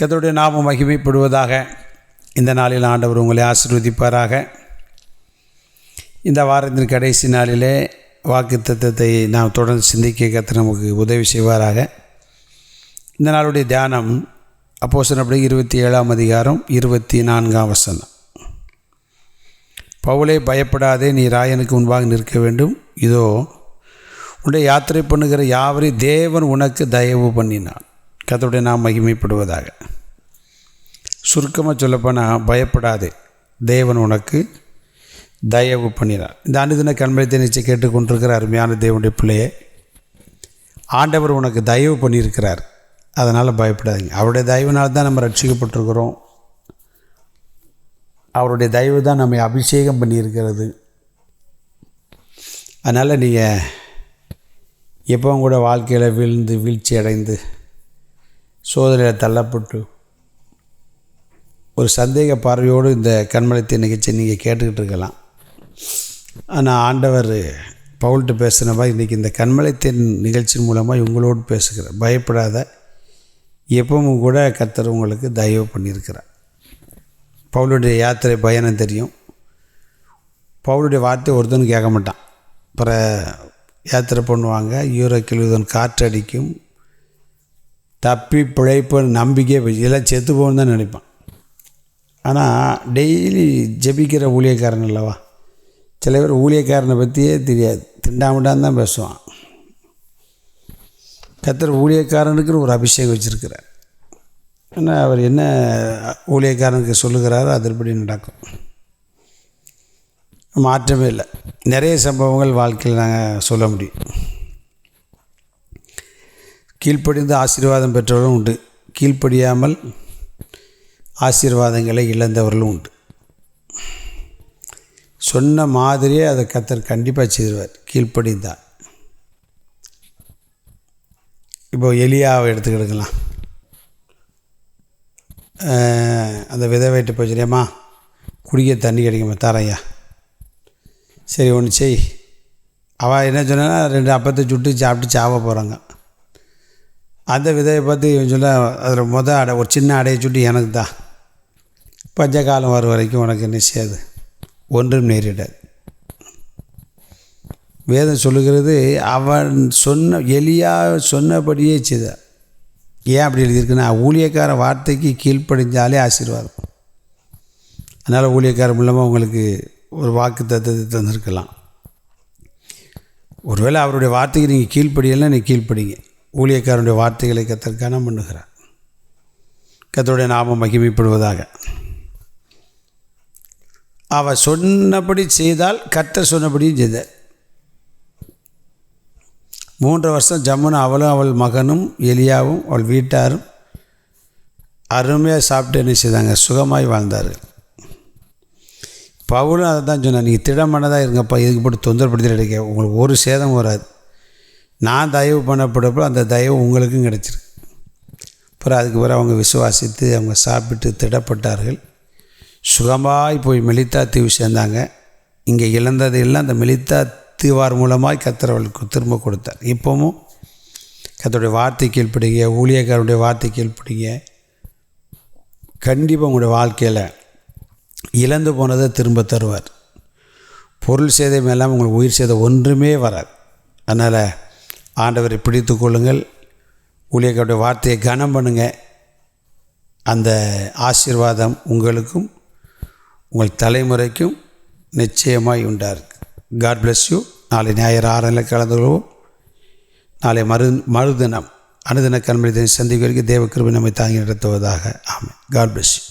கதருடைய நாமம் மகிமைப்படுவதாக இந்த நாளில் ஆண்டவர் உங்களை ஆசீர்வதிப்பாராக. இந்த வாரத்தின் கடைசி நாளிலே வாக்கு தத்துவத்தை நாம் தொடர்ந்து சிந்திக்க கத்த நமக்கு உதவி செய்வாராக. இந்த நாளுடைய தியானம் அப்போ சொன்னபடி இருபத்தி ஏழாம் அதிகாரம் இருபத்தி நான்காம் வசனம். பவுலே பயப்படாதே நீ ராயனுக்கு முன்பாக நிற்க வேண்டும். இதோ உன்னுடைய யாத்திரை பண்ணுகிற யாவரையும் தேவன் உனக்கு தயவு பண்ணினான் கத்தருடைய நாம் மகிமைப்படுவதாக. சுருக்கமாக சொல்லப்போனால் பயப்படாதே. தேவன் உனக்கு தயவு பண்ணினார். இந்த அனுதின கண்மயத்தை நிச்சயம் கேட்டுக்கொண்டிருக்கிற அருமையான தேவனுடைய பிள்ளையே ஆண்டவர் உனக்கு தயவு பண்ணியிருக்கிறார். அதனால் பயப்படாதீங்க. அவருடைய தயவுனால் தான் நம்ம ரட்சிக்கப்பட்டிருக்கிறோம். அவருடைய தயவு தான் நம்மை அபிஷேகம் பண்ணியிருக்கிறது. அதனால் நீங்கள் எப்பவும் கூட வாழ்க்கையில் விழுந்து வீழ்ச்சி அடைந்து சோதனையில் தள்ளப்பட்டு ஒரு சந்தேக பார்வையோடு இந்த கண்மலத்தை நிகழ்ச்சி நீங்கள் கேட்டுக்கிட்டு இருக்கலாம். ஆனால் ஆண்டவர் பவுல்கிட்ட பேசுன மாதிரி இன்றைக்கி இந்த கண்மலைத்தின் நிகழ்ச்சியின் மூலமாக உங்களோடு பேசுகிறேன் பயப்படாத எப்பவும் கூட கர்த்தர் உங்களுக்கு தயவு பண்ணியிருக்கிறார். பவுலுடைய யாத்திரை பயணம் தெரியும். பவுலுடைய வார்த்தை ஒருத்தனும் கேட்க மாட்டான். அப்புறம் யாத்திரை பண்ணுவாங்க யூரோ காற்று காற்றடிக்கும் தப்பி பிழைப்பு நம்பிக்கை இதெல்லாம் செத்து போகணுன்னு தான் நினைப்பான். ஆனால் டெய்லி ஜெபிக்கிற ஊழியக்காரன் அல்லவா? சில பேர் ஊழியக்காரனை பற்றியே தெரியாது. திண்டாமட்டான் தான் பேசுவான். கத்தர் ஊழியக்காரனுக்குன்னு ஒரு அபிஷேகம் வச்சுருக்கிறார். ஆனால் அவர் என்ன ஊழியக்காரனுக்கு சொல்லுகிறாரோ அதன்படி நடக்கும். மாற்றமே இல்லை. நிறைய சம்பவங்கள் வாழ்க்கையில் நாங்கள் சொல்ல முடியும். கீழ்ப்படிந்து ஆசீர்வாதம் பெற்றவர்களும் உண்டு. கீழ்ப்படியாமல் ஆசீர்வாதங்களை இழந்தவர்களும் உண்டு. சொன்ன மாதிரியே அதை கத்தர் கண்டிப்பாக செய்திருவார். கீழ்ப்படிந்தார் இப்போ எலியாவை எடுத்துக்கிடுக்கலாம். அந்த விதை வெட்டு போச்சுரியம்மா குடிக்க தண்ணி கிடைக்குமா? தரையா? சரி ஒன்று செய். அவள் என்ன சொன்னால் ரெண்டு அப்பத்தை சுட்டு சாப்பிட்டு சாவ போகிறாங்க அந்த விதையை பார்த்து சொல்ல அதில் மொதல் அடை ஒரு சின்ன அடையை சுட்டி எனக்கு தான் பஞ்ச காலம் வரும் வரைக்கும் உனக்கு என்ன செய்யாது? ஒன்றும் நேரிடாது. வேதம் சொல்லுகிறது அவன் சொன்ன எலியா சொன்னபடியே செய்தான் ஏன் அப்படி எழுதியிருக்குன்னா ஊழியக்கார வார்த்தைக்கு கீழ்ப்படிஞ்சாலே ஆசீர்வாதம். அதனால் ஊழியக்காரன் மூலமாக உங்களுக்கு ஒரு வாக்கு தத்துவத்தை தந்திருக்கலாம். ஒருவேளை அவருடைய வார்த்தைக்கு நீங்கள் கீழ்ப்படியலாம் நீங்கள் கீழ்ப்படிங்க. ஊழியக்காரனுடைய வார்த்தைகளை கத்தர் கனம் பண்ணுகிறார். கத்தருடைய நாமம் மகிமைப்படுவதாக. அவள் சொன்னபடி செய்தால் கத்தர் சொன்னபடியும் செய்தார். மூன்று வருஷம் ஜம்முன்னு அவளும் அவள் மகனும் எலியாவும் அவள் வீட்டாரும் அருமையாக சாப்பிட்டு என்ன செய்தாங்க? சுகமாய் வாழ்ந்தார்கள். பவுலும் அதை தான் சொன்னேன் நீங்கள் திடமானதாக இருங்கப்பா இதுக்கு போட்டு தொந்தரப்படுத்திட்டு கிடைக்க உங்களுக்கு ஒரு சேதம் வராது. நான் தயவு பண்ணப்படப்போ அந்த தயவு உங்களுக்கும் கிடச்சிருக்கு. அப்புறம் அதுக்கு பிறகு அவங்க விசுவாசித்து அவங்க சாப்பிட்டு திடப்பட்டார்கள். சுகமாய் போய் மெலித்தா தீவு சேர்ந்தாங்க. இங்கே இழந்தது எல்லாம் அந்த மெலித்தா தீவார் மூலமாக கத்திரவர்களுக்கு திரும்ப கொடுத்தார். இப்போவும் கத்தருடைய வார்த்தை கீழ்ப்பிடிங்க ஊழியக்காரருடைய வார்த்தை கீழ்ப்பிடிங்க. கண்டிப்பாக உங்களுடைய வாழ்க்கையில் இழந்து போனதை திரும்ப தருவார். பொருள் சேதம் எல்லாம் உங்களுக்கு உயிர் சேதம் ஒன்றுமே வராது. அதனால் ஆண்டவரை பிடித்து கொள்ளுங்கள். ஊழியர்களுடைய வார்த்தையை கனம் பண்ணுங்கள் அந்த ஆசீர்வாதம் உங்களுக்கும் உங்கள் தலைமுறைக்கும் நிச்சயமாய் உண்டார் காட் பிளஸ் யூ நாளை ஞாயிறு ஆறில் கலந்து கொள்வோம். நாளை மறு மறுதினம் அனுதின கண்மணி சந்திக்க வரைக்கும் தேவ கிருபி நம்மை தாங்கி நடத்துவதாக. ஆமாம் காட் பிளஸ் யூ